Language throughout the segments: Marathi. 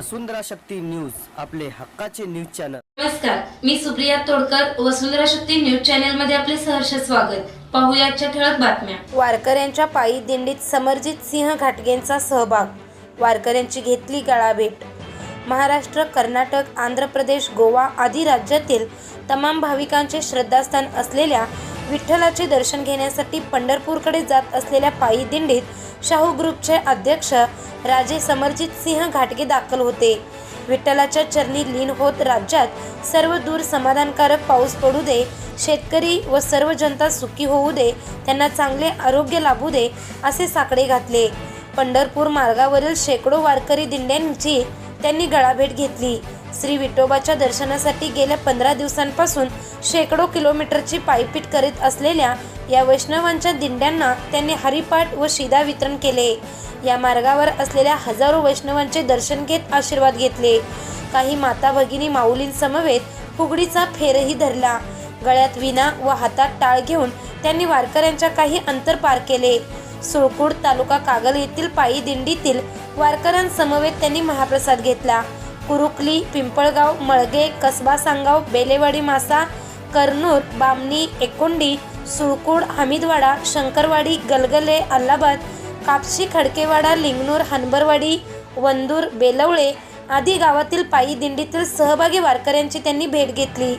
वसुंधरा शक्ती न्यूज आपले हक्काचे न्यूज चॅनल. नमस्कार मी सुप्रिया तोडकर वसुंधरा शक्ती न्यूज चॅनलमध्ये आपले सहर्ष स्वागत. पाहूया आजच्या ठळक बातम्या. वारकऱ्यांच्या पायी दिंडीत समरजित सिंह घाटगेंचा सहभाग. वारकऱ्यांची घेतली गळाभेट. महाराष्ट्र कर्नाटक आंध्र प्रदेश गोवा आदी राज्यातील तमाम भाविकांचे श्रद्धास्थान असलेल्या विठ्ठलाचे दर्शन घेण्यासाठी पंढरपूरकडे जात असलेल्या पायी दिंडीत शाहू ग्रुपचे अध्यक्ष राजे समरजित सिंह घाटगे दाखल होते. विठ्ठलाच्या चरणी लीन होत राज्यात सर्व दूर समाधानकारक पाऊस पडू दे शेतकरी व सर्व जनता सुखी होऊ दे त्यांना चांगले आरोग्य लाभू दे असे साकडे घातले. पंढरपूर मार्गावरील शेकडो वारकरी दिंड्यांची त्यांनी गळाभेट घेतली. श्री विठोबाच्या दर्शनासाठी गेल्या पंधरा दिवसांपासून शेकडो किलोमीटरची पायपीट करीत असलेल्या या वैष्णवांच्या दिंड्यांना त्यांनी हरिपाठ व शिदा वितरण केले. या मार्गावर असलेल्या हजारो वैष्णवांचे दर्शन घेत आशीर्वाद घेतले. काही माता भगिनी माऊलींसमवेत फुगडीचा फेरही धरला. गळ्यात विना व हातात टाळ घेऊन त्यांनी वारकऱ्यांच्या काही अंतर पार केले. सुळकूड तालुका कागल येथील पायी दिंडीतील वारकऱ्यांसमवेत त्यांनी महाप्रसाद घेतला. कुरुकली पिंपळगाव मळगे कसबा सांगाव बेलेवाडी मासा करनूर बामणी एकोंडी सुळकूड हमीदवाडा शंकरवाडी गलगले अल्लाबाद कापशी खडकेवाडा लिंगनूर हनबरवाडी वंदूर बेलवळे आदी गावातील पायी दिंडीतील सहभागी वारकऱ्यांची त्यांनी भेट घेतली.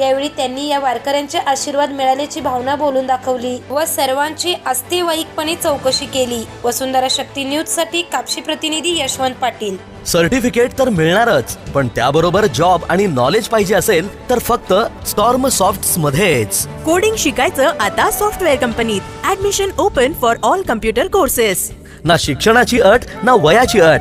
यावेळी त्यांनी या वारकऱ्यांचे आशीर्वाद मिळाल्याची भावना बोलून दाखवली व सर्वांची अस्तेवाईकपणे चौकशी केली. वसुंधरा शक्ती न्यूजसाठी कापशी प्रतिनिधी यशवंत पाटील. सर्टिफिकेट तर मिळणारच पण त्याबरोबर जॉब आणि नॉलेज पाहिजे असेल तर फक्त स्टॉर्म सॉफ्ट मध्येच कोडिंग शिकायचं आता सॉफ्टवेअर कंपनीत. Admission open for all computer courses ना शिक्षणाची अट ना वयाची अट.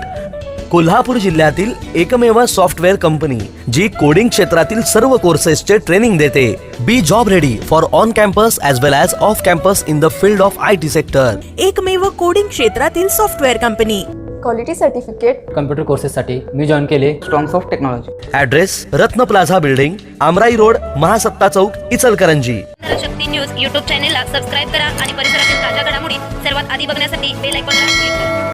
कोल्हापूर जिल्ह्यातील एकमेव सॉफ्टवेअर कंपनी जी कोडिंग क्षेत्रातील सर्व कोर्सेसचे ट्रेनिंग देते. Be job ready for on campus as well as off campus in the field of I T sector एकमेव कोडिंग क्षेत्रातील software company. Quality certificate computer कोर्सेससाठी मी जॉईन केले. Strongs of technology address Ratna plaza building Amrai road Mahasatta Chowk Ichalkaranji Shakti news YouTube चॅनेलला सबस्क्राईब करा आणि परिसरातील ताज्या घडामोडी सर्वात आधी बघण्यासाठी बेल आयकॉनला क्लिक करा.